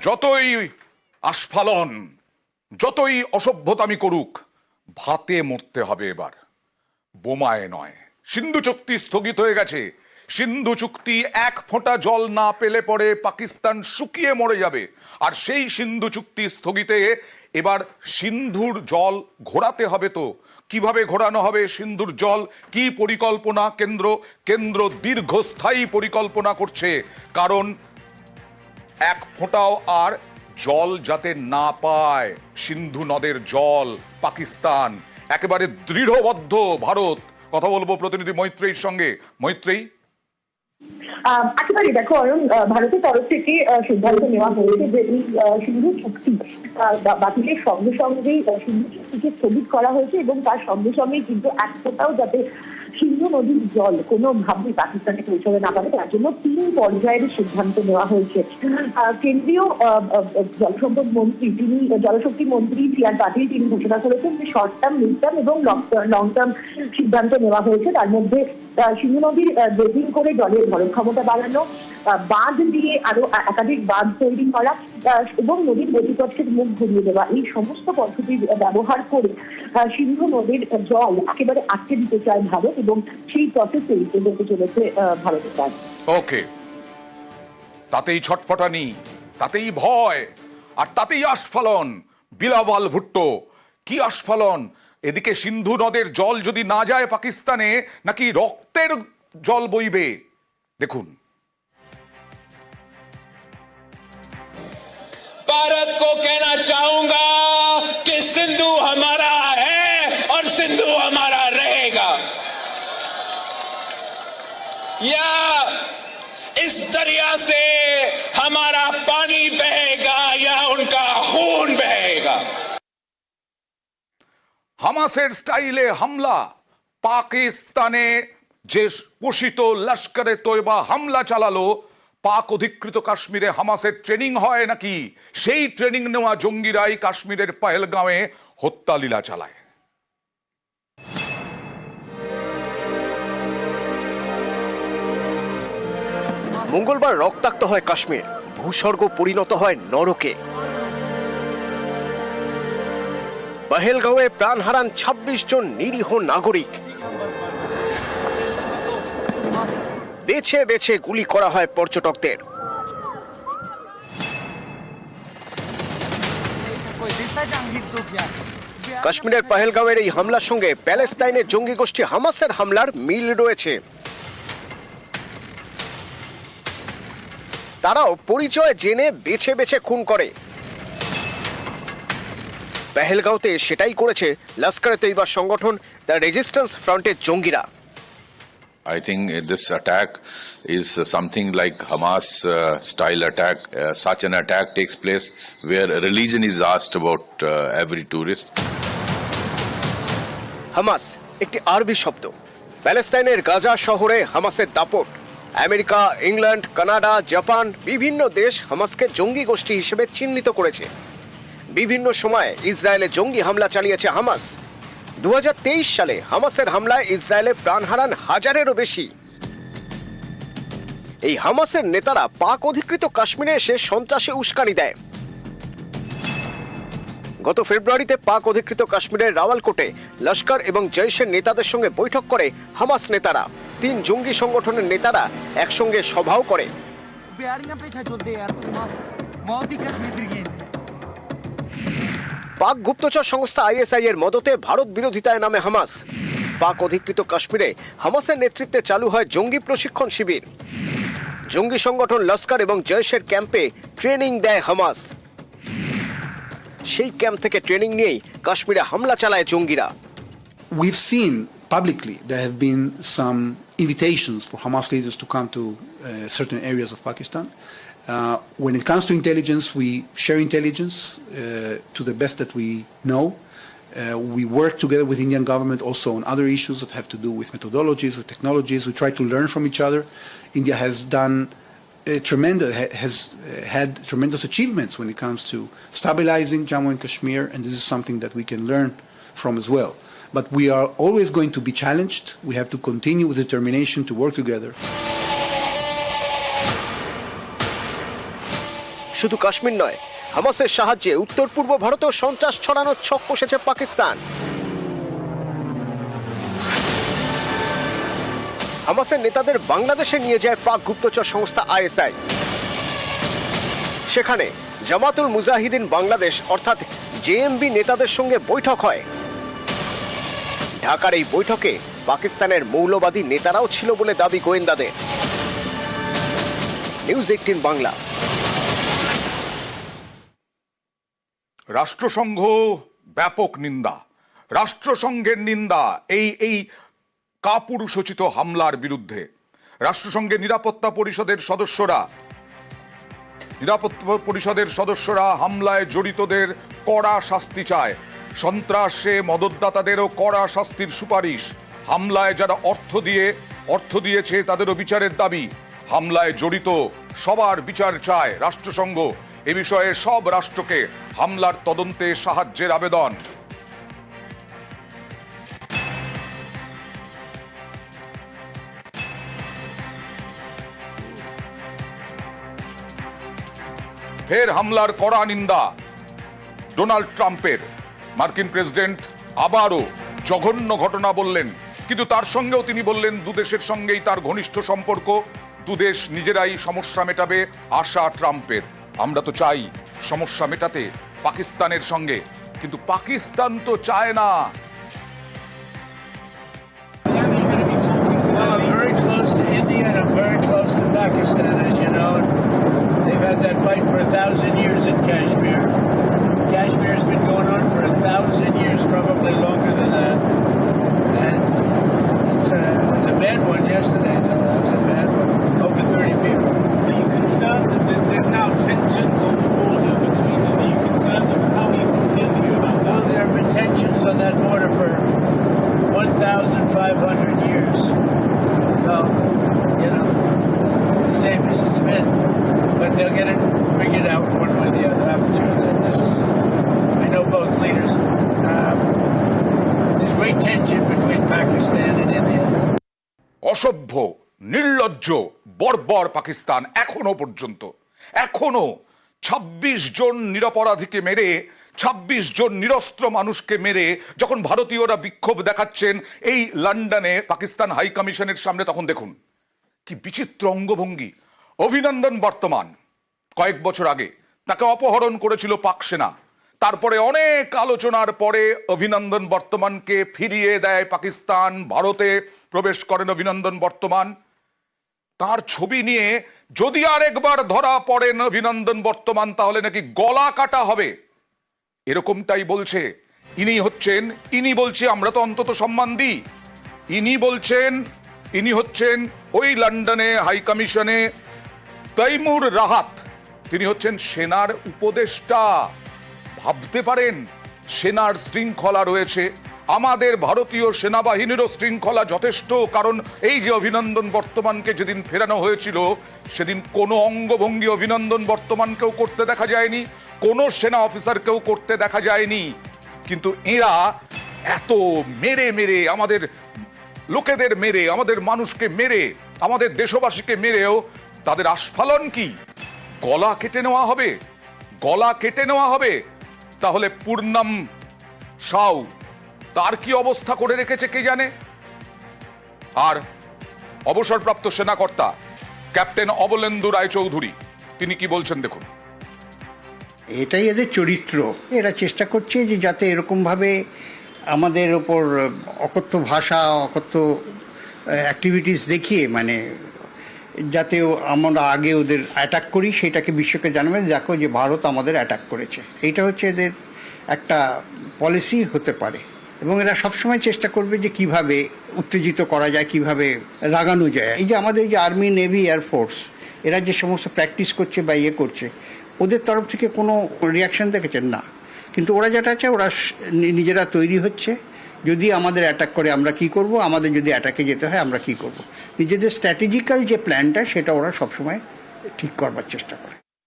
যতই আস্ফালন, যতই অসভ্যতামি করুক, ভাতে মরতে হবে এবার। বোমায় নয়, সিন্ধু চুক্তি স্থগিত হয়ে গেছে। সিন্ধু চুক্তি এক ফোঁটা জল না পেলে পরে পাকিস্তান শুকিয়ে মরে যাবে। আর সেই সিন্ধু চুক্তি স্থগিতে এবার সিন্ধুর জল ঘোরাতে হবে তো। কীভাবে ঘোরানো হবে সিন্ধুর জল? কি পরিকল্পনা কেন্দ্র? কেন্দ্র দীর্ঘস্থায়ী পরিকল্পনা করছে। কারণ এক ফোঁটাও আর জল যাতে না পায়। সিন্ধু নদের জল, পাকিস্তান। একেবারে দৃঢ়বদ্ধ ভারত। কথা বলব প্রতিনিধি মৈত্রেয়ীর সঙ্গে। মৈত্রেয়ী? একেবারে দেখো ভারতের তরফ থেকে সিদ্ধান্ত নেওয়া হয়েছে যে এই সিন্ধু চুক্তি বাতিলের সঙ্গে সঙ্গেই সিন্ধু চুক্তিকে স্থগিত করা হয়েছে এবং তার সঙ্গে সঙ্গেই কিন্তু এক ফোঁটাও যাতে সিন্ধু নদীর জল কোনোভাবেই পাকিস্তানে পৌঁছাবে না পারে। তার জন্য তিন পর্যায়ের সিদ্ধান্ত নেওয়া হয়েছে। কেন্দ্রীয় জলসম্পদ মন্ত্রী তিনি, জলশক্তি মন্ত্রী সি আর পাটিল তিনি ঘোষণা করেছেন যে শর্ট টার্ম মিড টার্ম এবং লং টার্ম সিদ্ধান্ত নেওয়া হয়েছে। তার মধ্যে সিন্ধু নদীর ড্রেজিং করে জলের ধরন ক্ষমতা বাড়ানো বাঁধ দিয়ে আরও একাধিক বাঁধ তৈরি করা এবং নদীর গতিপথের মুখ ঘুরিয়ে দেওয়া, এই সমস্ত পদ্ধতি ব্যবহার করে সিন্ধু নদীর জল একেবারে আটকে দিতে চায় ভারত এবং সেই প্রসেসেই এগোতে চলেছে ভারতের কাজ ওকে। তাতেই ছটফটানি, তাতেই ভয়, আর তাতেই আস্ফালন, বিলাওয়াল ভুট্টো। কি আস্ফালন? এদিকে সিন্ধু নদের জল যদি না যায় পাকিস্তানে, নাকি রক্তের জল বইবে? দেখুন। भारत को कहना चाहूंगा कि सिंधु हमारा है और सिंधु हमारा रहेगा या इस दरिया से हमारा पानी बहेगा या उनका खून बहेगा হামাসের স্টাইলে হামলা পাকিস্তানে যে পোষিত লস্করে তৈবা হামলা চালালো পাক অধিকৃত কাশ্মীরে হামাসের ট্রেনিং হয় নাকি? সেই ট্রেনিং নেওয়া জঙ্গিরাই কাশ্মীরের পাহেলগাঁওয়ে হত্যালীলা চালায়। মঙ্গলবার রক্তাক্ত হয় কাশ্মীর। ভূস্বর্গ পরিণত হয় নরকে। পাহেলগাঁওয়ে প্রাণ হারান ছাব্বিশ জন নিরীহ নাগরিক। বেছে বেছে গুলি করা হয় পর্যটকদের। কাশ্মীরের পহেলগাঁওয়ের এই হামলার সঙ্গে প্যালেস্তাইনের জঙ্গি গোষ্ঠী হামাসের হামলার মিল রয়েছে। তারাও পরিচয় জেনে বেছে বেছে খুন করে। পেহেলগাঁওতে সেটাই করেছে লস্কর তৈবা সংগঠন দ্য রেজিস্ট্যান্স ফ্রন্টের জঙ্গিরা। I think uh, this attack is uh, something like Hamas uh, style attack. Uh, such an attack takes place where religion is asked about uh, every tourist. Hamas একটি আরবি শব্দ প্যালেস্তাইনের গাজা শহরে হামাসের দাপট আমেরিকা ইংল্যান্ড কানাডা জাপান বিভিন্ন দেশ হামাসকে জঙ্গি গোষ্ঠী হিসেবে চিহ্নিত করেছে বিভিন্ন সময়ে ইসরায়েলে জঙ্গি হামলা চালিয়েছে হামাস দু সালে হামাসের হামলায় ইসরায়েলে প্রাণ হারান হাজারেরও বেশি। এই হামাসের নেতারা পাক অধিকৃত কাশ্মীরে এসে সন্ত্রাসে উস্কানি দেয়। গত ফেব্রুয়ারিতে পাক অধিকৃত কাশ্মীরের রাওয়ালকোটে লস্কর এবং জৈশের নেতাদের সঙ্গে বৈঠক করে হামাস নেতারা। তিন জঙ্গি সংগঠনের নেতারা একসঙ্গে সভাও করে। পাক গুপ্তচর সংস্থা আইএসআই এর মদতে ভারত বিরোধিতায় নামে হামাস। পাক অধিকৃত কাশ্মীরে হামাসের নেতৃত্বে চালু হয় জঙ্গি প্রশিক্ষণ শিবির। জঙ্গি সংগঠন লস্কর এবং জৈশের ক্যাম্পে ট্রেনিং দেয় হামাস। সেই ক্যাম্প থেকে ট্রেনিং নিয়েই কাশ্মীরে হামলা চালায় জঙ্গিরা। We've seen publicly there have been some invitations for Hamas leaders to come to uh, certain areas of. Uh, when it comes to intelligence, we share intelligence uh, to the best that we know. Uh, we work together with Indian government also on other issues that have to do with methodologies, with technologies. We try to learn from each other. India has done a tremendous ha- has had tremendous achievements when it comes to stabilizing Jammu and Kashmir, and this is something that we can learn from as well. But we are always going to be challenged. We have to continue with determination to work together. শুধু কাশ্মীর নয়, হামাসের সাহায্যে উত্তর পূর্ব ভারতেও সন্ত্রাস ছড়ানোর ছক কষেছে পাকিস্তান। হামাসের নেতাদের বাংলাদেশে নিয়ে যায় পাক গুপ্তচর সংস্থা আইএসআই। সেখানে জামাতুল মুজাহিদিন বাংলাদেশ, অর্থাৎ জেএমবি নেতাদের সঙ্গে বৈঠক হয়। ঢাকার এই বৈঠকে পাকিস্তানের মৌলবাদী নেতারাও ছিল বলে দাবি গোয়েন্দাদের। News eighteen Bangla. রাষ্ট্রসংঘ ব্যাপক নিন্দা। রাষ্ট্রসংঘের নিন্দা এই এই কাপুরুষোচিত হামলার বিরুদ্ধে। রাষ্ট্রসংঘের নিরাপত্তা পরিষদের সদস্যরা, নিরাপত্তা পরিষদের সদস্যরা হামলায় জড়িতদের কড়া শাস্তি চায়। সন্ত্রাসে মদতদাতাদেরও কড়া শাস্তির সুপারিশ। হামলায় যারা অর্থ দিয়ে, অর্থ দিয়েছে তাদেরও বিচারের দাবি। হামলায় জড়িত সবার বিচার চায় রাষ্ট্রসংঘ। এ বিষয়ে সব রাষ্ট্রকে হামলার তদন্তে সাহায্যের আবেদন। ফের হামলার কড়া নিন্দা। ডোনাল্ড ট্রাম্পের। মার্কিন প্রেসিডেন্ট আবারও জঘন্য ঘটনা বললেন। কিন্তু তার সঙ্গেও তিনি বললেন দুদেশের সঙ্গেই তার ঘনিষ্ঠ সম্পর্ক দুদেশ নিজেরাই সমস্যা মেটাবে আশা ট্রাম্পের। আমরা তো চাই সমস্যা মেটাতে পাকিস্তানের সঙ্গে কিন্তু পাকিস্তান তো চায় না for a it's a, it bad one yesterday, though. That was a bad one. Over 30 people. Are you concerned that there's, there's now tensions on the border between them? Are you concerned that how will you continue about Well, that? there have been tensions on that border for 1,500 years. So, you know, same as it's been. But they'll get it figured out one way or the other. I'm sure that there's, I know both leaders. Um, there's great tension between Pakistan and India. অসভ্য নির্লজ্জ, বর্বর পাকিস্তান এখনও পর্যন্ত। এখনও ২৬ জন নিরপরাধীকে মেরে ২৬ জন নিরস্ত্র মানুষকে মেরে যখন ভারতীয়রা বিক্ষোভ দেখাচ্ছেন এই লন্ডনে পাকিস্তান হাই কমিশনের সামনে তখন দেখুন, কি বিচিত্র অঙ্গভঙ্গি। অভিনন্দন বর্তমান। কয়েক বছর আগে তাকে অপহরণ করেছিল পাক সেনা। তারপরে অনেক আলোচনার পরে অভিনন্দন বর্তমানকে ফিরিয়ে দেয় পাকিস্তান, ভারতে প্রবেশ করেন অভিনন্দন বর্তমান। তার ছবি নিয়ে যদি আরেকবার ধরা পড়েন অভিনন্দন বর্তমান, তাহলে নাকি গলা কাটা হবে। এরকমটাই বলছে। ইনি হচ্ছেন, ইনি বলছে, আমরা তো অন্তত সম্মান দিই। ইনি বলছেন, ইনি হচ্ছেন ওই লন্ডনে হাই কমিশনে তৈমুর রাহাত। তিনি হচ্ছেন সেনার উপদেষ্টা। ভাবতে পারেন, সেনার শৃঙ্খলা রয়েছে। আমাদের ভারতীয় সেনাবাহিনীরও শৃঙ্খলা যথেষ্ট, কারণ এই যে অভিনন্দন বর্তমানকে যেদিন ফেরানো হয়েছিল, সেদিন কোনো অঙ্গভঙ্গি অভিনন্দন বর্তমানকেও করতে দেখা যায়নি, কোনো সেনা অফিসারকেও করতে দেখা যায়নি। কিন্তু এরা এত মেরে মেরে আমাদের লোকেদের মেরে, আমাদের মানুষকে মেরে, আমাদের দেশবাসীকে মেরেও তাদের আস্ফালন কি? গলা কেটে নেওয়া হবে? গলা কেটে নেওয়া হবে? তাহলে পূর্ণম সাউ। তার কি অবস্থা করে রেখেছে কে জানে? আর অবসরপ্রাপ্ত সেনাকর্তা, ক্যাপ্টেন অবলেন্দু রায়চৌধুরী, তিনি কি বলছেন দেখুন। এটাই এদের চরিত্র। এরা চেষ্টা করছে যে যাতে এরকমভাবে আমাদের ওপর অকথ্য ভাষা, অকথ্য অ্যাক্টিভিটিস দেখিয়ে মানে যাতে আমরা আগে ওদের অ্যাটাক করি, সেটাকে বিশ্বকে জানাবে, দেখো যে ভারত আমাদের অ্যাটাক করেছে। এইটা হচ্ছে এদের একটা পলিসি হতে পারে। এবং এরা সবসময় চেষ্টা করবে যে কীভাবে উত্তেজিত করা যায়, কীভাবে রাগানো যায়। এই যে আমাদের যে আর্মি নেভি এয়ারফোর্স এরা যে সমস্ত প্র্যাকটিস করছে বা ইয়ে করছে, ওদের তরফ থেকে কোনো রিয়াকশন দেখেছেন? না। কিন্তু ওরা যেটা আছে ওরা নিজেরা তৈরি হচ্ছে। যদি আমাদের অ্যাটাক করে, আমরা কি করব? আমাদের যদি অ্যাটাকে যেতে হয়, আমরা কি করব? নিজেদের স্ট্র্যাটেজিক্যাল যে প্ল্যানটা সেটা ওরা সবসময় ঠিক করবার চেষ্টা করে।